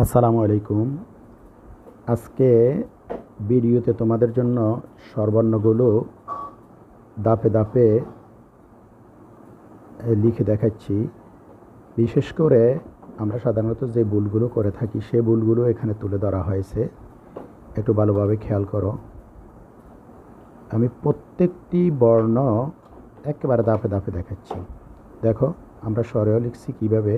আসসালামু আলাইকুম। আজকে ভিডিওতে তোমাদের জন্য স্বরবর্ণগুলো দাপে দাপে লিখে দেখাচ্ছি। বিশেষ করে আমরা সাধারণত যে ভুলগুলো করে থাকি, সে ভুলগুলো এখানে তুলে ধরা হয়েছে। একটু ভালোভাবে খেয়াল করো। আমি প্রত্যেকটি বর্ণ একেবারে দাপে দাপে দেখাচ্ছি। দেখো, আমরা স্বরেও লিখছি কীভাবে?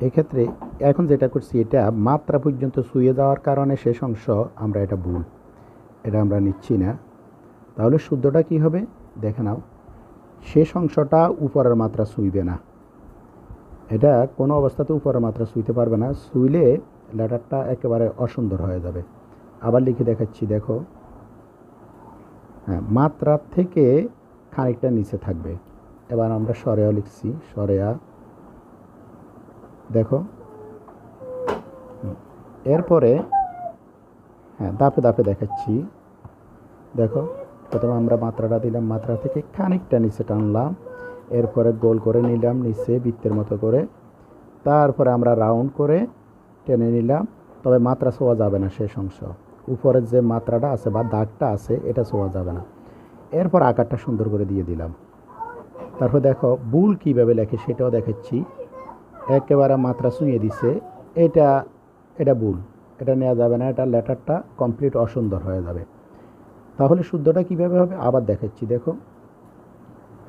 এক্ষেত্রে এখন যেটা করছি, এটা মাত্রা পর্যন্ত শুয়ে যাওয়ার কারণে শেষ অংশ আমরা এটা ভুল। এটা আমরা নিচ্ছি না। তাহলে শুদ্ধটা কি হবে? দেখে নাও। শেষ অংশটা উপরের মাত্রা শুইবে না। এটা কোনো অবস্থাতে উপরের মাত্রা শুইতে পারবে না। শুইলে লেটারটা একেবারে অসুন্দর হয়ে যাবে। আবার লিখে দেখাচ্ছি, দেখো। হ্যাঁ মাত্রার থেকে খানিকটা নিচে থাকবে। এবার আমরা সরেয়া লিখছি। সরেয়া দেখো। এরপরে হ্যাঁ দাপে দাপে দেখাচ্ছি। দেখো, প্রথমে আমরা মাত্রাটা দিলাম, মাত্রা থেকে খানিকটা নিচে টানলাম। এরপরে গোল করে নিলাম, নিচে বৃত্তের মতো করে। তারপরে আমরা রাউন্ড করে টেনে নিলাম, তবে মাত্রা ছোঁয়া যাবে না শেষ অংশ। উপরের যে মাত্রাটা আছে বা দাগটা আছে, এটা ছোঁয়া যাবে না। এরপর আকারটা সুন্দর করে দিয়ে দিলাম। তারপর দেখো, বুল কীভাবে লেখে সেটাও দেখাচ্ছি। একেবারে মাত্রা শুঁয়ে দিছে। এটা এটা ভুল। এটা নেওয়া যাবে না, এটা লেটারটা কমপ্লিট অসুন্দর হয়ে যাবে। তাহলে শুদ্ধটা কীভাবে হবে? আবার দেখাচ্ছি, দেখো।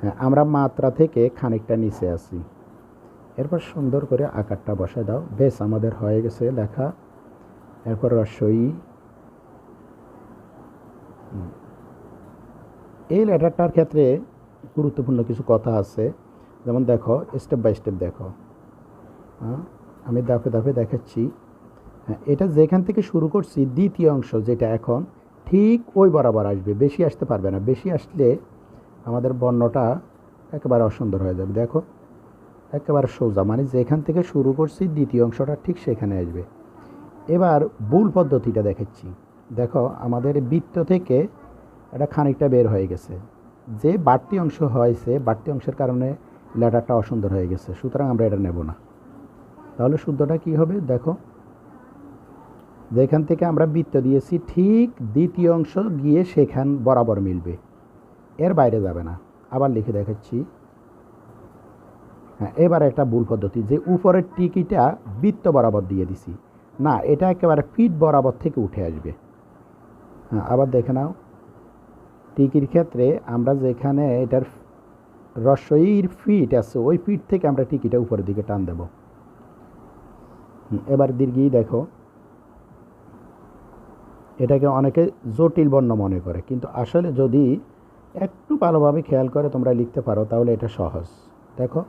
হ্যাঁ আমরা মাত্রা থেকে খানিকটা নিচে আসি এরপর সুন্দর করে আকারটা বসে দাও। বেশ, আমাদের হয়ে গেছে লেখা। এরপর রসই। এই লেটারটার ক্ষেত্রে গুরুত্বপূর্ণ কিছু কথা আছে। যেমন দেখো স্টেপ বাই স্টেপ দেখো। আমি দাপে দাপে দেখাচ্ছি। হ্যাঁ এটা যেখান থেকে শুরু করছি, দ্বিতীয় অংশ যেটা এখন, ঠিক ওই বরাবর আসবে, বেশি আসতে পারবে না। বেশি আসলে আমাদের বর্ণটা একেবারে অসুন্দর হয়ে যাবে। দেখো, একেবারে সোজা মানে যেখান থেকে শুরু করছি, দ্বিতীয় অংশটা ঠিক সেখানে আসবে। এবার ভুল পদ্ধতিটা দেখাচ্ছি। দেখো, আমাদের বৃত্ত থেকে এটা খানিকটা বের হয়ে গেছে। যে বাড়তি অংশ হয়েছে, বাড়তি অংশের কারণে লেটারটা অসুন্দর হয়ে গেছে, সুতরাং আমরা এটা নেব না। তাহলে শুদ্ধটা কি হবে? দেখো। যেখান থেকে আমরা বৃত্ত দিয়েছি, ঠিক দ্বিতীয় অংশ গিয়ে সেখান বরাবর মিলবে। এর বাইরে যাবে না। আবার লিখে দেখাচ্ছি। হ্যাঁ এবার একটা ভুল পদ্ধতি যে উপরের টিকিটা বৃত্ত বরাবর দিয়ে দিছি। না, এটা একেবারে ফিট বরাবর থেকে উঠে আসবে। হ্যাঁ আবার দেখে নাও। টিকির ক্ষেত্রে আমরা যেখানে এটার রসইর ফিট আছে, ওই ফিট থেকে আমরা টিকিটা উপরের দিকে টান দেব। এবার দীর্ঘই দেখো। এটাকে অনেকে জটিল বর্ণ মনে করে, কিন্তু আসলে যদি একটু ভালোভাবে খেয়াল করে তোমরা লিখতে পারো, তাহলে এটা সহজ। দেখো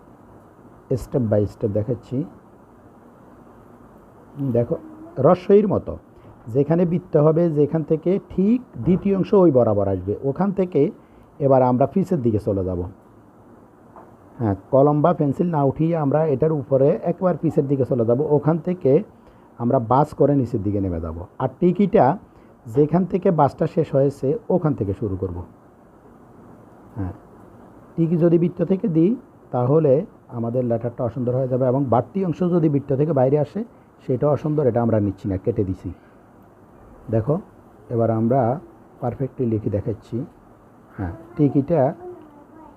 স্টেপ বাই স্টেপ দেখাচ্ছি। দেখো, রসইর মতো। যেখানে বৃত্ত হবে, যেখান থেকে ঠিক দ্বিতীয় অংশ ওই বরাবর আসবে। ওখান থেকে এবার আমরা পিসের দিকে চলে যাব। হ্যাঁ কলম বা পেন্সিল না উঠিয়ে আমরা এটার উপরে একবার পিসের দিকে চলে যাব। ওখান থেকে আমরা বাস করে নিচের দিকে নেমে যাব। আর টিকিটা যেখান থেকে বাসটা শেষ হয়েছে, ওখান থেকে শুরু করব। হ্যাঁ টিকি যদি বৃত্ত থেকে দিই, তাহলে আমাদের লেটারটা অসুন্দর হয়ে যাবে এবং বাড়তি অংশ যদি বৃত্ত থেকে বাইরে আসে সেটা অসুন্দর, এটা আমরা নিচ্ছি না, কেটে দিছি। দেখো, এবার আমরা পারফেক্টলি লিখে দেখাচ্ছি। হ্যাঁ টিকিটা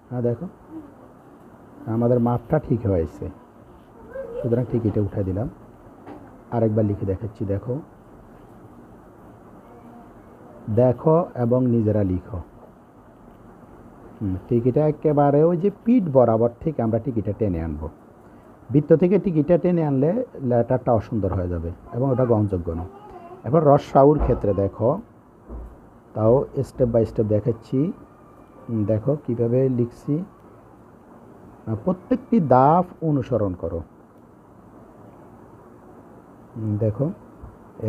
হ্যাঁ দেখো। আমাদের মাপটা ঠিক হয়েছে। সুতরাং টিকিটে উঠে দিলাম। আরেকবার লিখে দেখাচ্ছি, দেখো। দেখো এবং নিজেরা লিখো। টিকিটা একেবারে ওই যে পিঠ বরাবর থেকে আমরা টিকিটা টেনে আনব। বৃত্ত থেকে টিকিটা টেনে আনলে লেটারটা অসুন্দর হয়ে যাবে এবং ওটা গ্রহণযোগ্য না। এবার রস সাউর ক্ষেত্রে দেখো। তাও স্টেপ বাই স্টেপ দেখাচ্ছি। দেখো কীভাবে লিখছি। প্রত্যেকটি দাফ অনুসরণ করো। দেখো,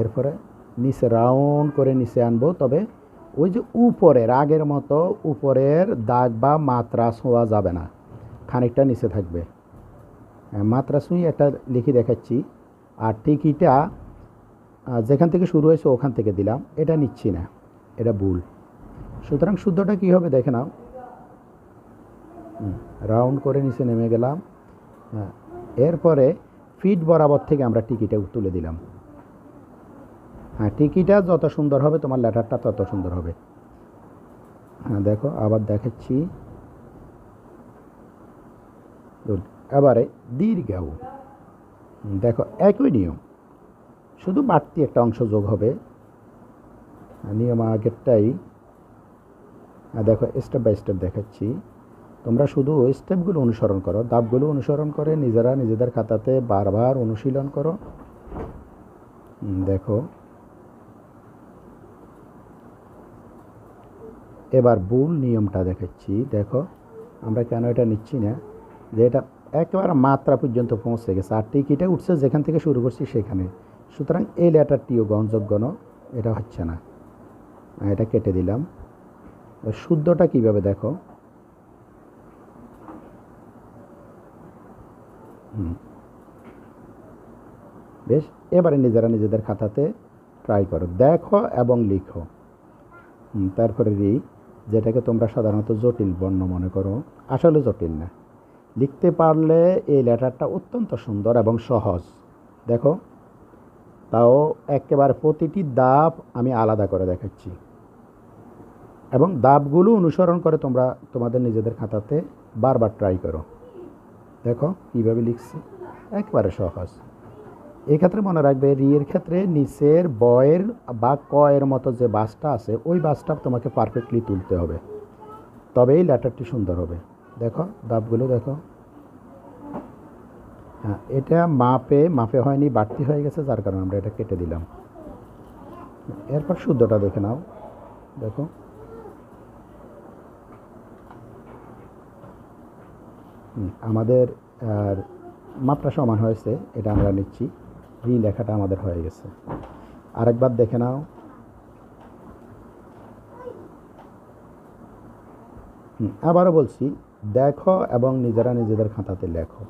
এরপরে নিচে রাউন্ড করে নিচে আনব, তবে ওই যে উপরের, আগের মতো উপরের দাগ বা মাত্রা ছোঁয়া যাবে না, খানিকটা নিচে থাকবে। মাত্রা ছুঁই একটা লিখে দেখাচ্ছি, আর টিকিটা যেখান থেকে শুরু হয়েছে ওখান থেকে দিলাম, এটা নিচ্ছি না, এটা ভুল। সুতরাং শুদ্ধটা কী হবে দেখে নাও। রাউন্ড করে নিচে নেমে গেলাম। হ্যাঁ এরপরে ফিট বরাবর থেকে আমরা টিকিটা তুলে দিলাম। হ্যাঁ টিকিটা যত সুন্দর হবে তোমার লেটারটা তত সুন্দর হবে। হ্যাঁ দেখো আবার দেখাচ্ছি। এবারে দীর্ঘাউ হুম, দেখো একই নিয়ম। শুধু বাড়তি একটা অংশ যোগ হবে। নিয়ম আগেরটাই। আর দেখো স্টেপ বাই স্টেপ দেখাচ্ছি। তোমরা শুধু ওই স্টেপগুলো অনুসরণ করো ধাপগুলো অনুসরণ করে নিজেরা নিজেদের খাতাতে বারবার অনুশীলন করো। দেখো। এবার ভুল নিয়মটা দেখাচ্ছি দেখো। আমরা কেন এটা নিচ্ছি না? যে এটা একেবারে মাত্রা পর্যন্ত পৌঁছে গেছে, আর টিকিটে উঠছে যেখান থেকে শুরু করছি সেখানে। সুতরাং এই লেটারটিও গ্রহণযোগ্য ন এটা হচ্ছে না। এটা কেটে দিলাম। শুদ্ধটা কীভাবে দেখো? বেশ, এবারে নিজেরা নিজেদের খাতাতে ট্রাই করো। দেখো এবং লিখো। তারপরে রি, যেটাকে তোমরা সাধারণত জটিল বর্ণ মনে করো, আসলে জটিল না। লিখতে পারলে এই লেটারটা অত্যন্ত সুন্দর এবং সহজ। দেখো, তাও একেবারে প্রতিটি দাব আমি আলাদা করে দেখাচ্ছি। এবং দাবগুলো অনুসরণ করে তোমরা তোমাদের নিজেদের খাতাতে বারবার ট্রাই করো। দেখো, কীভাবে লিখছি? একেবারে সহজ। এক্ষেত্রে মনে রাখবে, রিয়ের ক্ষেত্রে নিচের বয়ের বা কয়ের মতো যে বাসটা আছে, ওই বাসটা তোমাকে পারফেক্টলি তুলতে হবে। তবেই লেটারটি সুন্দর হবে। দেখো দাবগুলো দেখো। হ্যাঁ এটা মাপে মাপে হয়নি, বাড়তি হয়ে গেছে, যার কারণে আমরা এটা কেটে দিলাম। এরপর শুদ্ধটা দেখে নাও। দেখো। আমাদের আর মাত্রা সমান হয়েছে, এটা আমরা নিচ্ছি। রি লেখাটা আমাদের হয়ে গেছে। আরেকবার দেখে নাও। আবারও বলছি, দেখো এবং নিজেরা নিজেদের খাতাতে লেখো।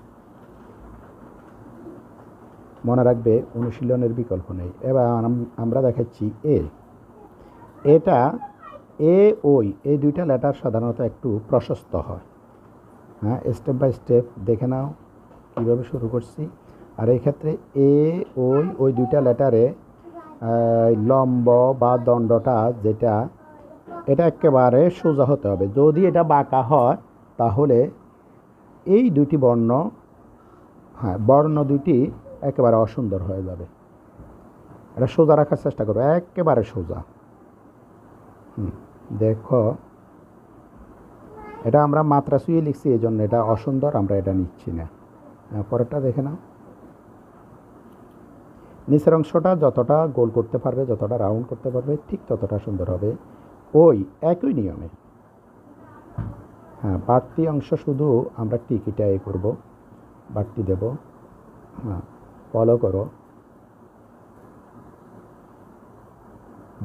মনে রাখবে, অনুশীলনের বিকল্প নেই। এবার আম- আমরা দেখাচ্ছি এ। এটা, এ ওই, এই দুইটা লেটার সাধারণত একটু প্রশস্ত হয়। হ্যাঁ স্টেপ বাই স্টেপ দেখে নাও। কীভাবে শুরু করছি? আর এই ক্ষেত্রে এ ওই ওই দুইটা লেটারে লম্ব বা দণ্ডটা যেটা এটা একেবারে সোজা হতে হবে। যদি এটা বাঁকা হয় তাহলে এই দুটি বর্ণ হ্যাঁ বর্ণ দুটি একেবারে অসুন্দর হয়ে যাবে। এটা সোজা রাখার চেষ্টা করো একেবারে সোজা। দেখো এটা আমরা মাত্রা শুয়ে লিখছি এই জন্য এটা অসুন্দর আমরা এটা নিচ্ছি না। হ্যাঁ, পরেরটা দেখে নাও। নিচের অংশটা যতটা গোল করতে পারবে, যতটা রাউন্ড করতে পারবে, ঠিক ততটা সুন্দর হবে ওই একই নিয়মে। হ্যাঁ বাড়তি অংশ শুধু আমরা টিকিটা এ করব, বাড়তি দেব। হ্যাঁ ফলো করো।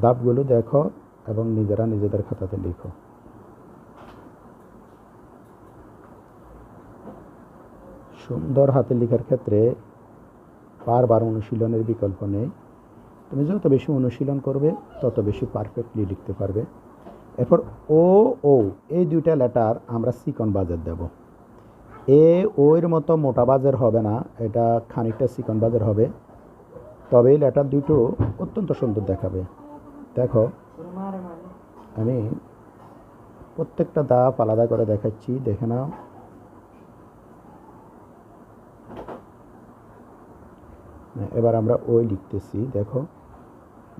ধাপগুলো দেখো এবং নিজেরা নিজেদের খাতাতে লিখো। সুন্দর হাতে লেখার ক্ষেত্রে বারবার অনুশীলনের বিকল্প নেই। তুমি যত বেশি অনুশীলন করবে, তত বেশি পারফেক্টলি লিখতে পারবে। এরপর ও ও, এই দুইটা লেটার আমরা সিকন বাজার দেব। এ ওর মতো মোটা বাজার হবে না, এটা খানিকটা সিকন বাজার হবে। তবে এই লেটার দুটো অত্যন্ত সুন্দর দেখাবে। দেখো, আমি প্রত্যেকটা দাপ আলাদা করে দেখাচ্ছি, দেখে নাও। এবার আমরা ওই লিখতেছি, দেখো,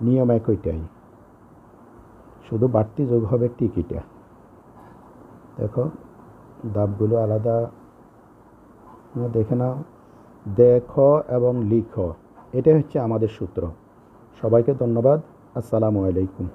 নিয়ম একইটাই শুধু বাড়তি যোগ হবে টিকিটা দেখো, দাবগুলো আলাদা। দেখে নাও। দেখো এবং লিখো। এটাই হচ্ছে আমাদের সূত্র। সবাইকে ধন্যবাদ। আসসালামু আলাইকুম।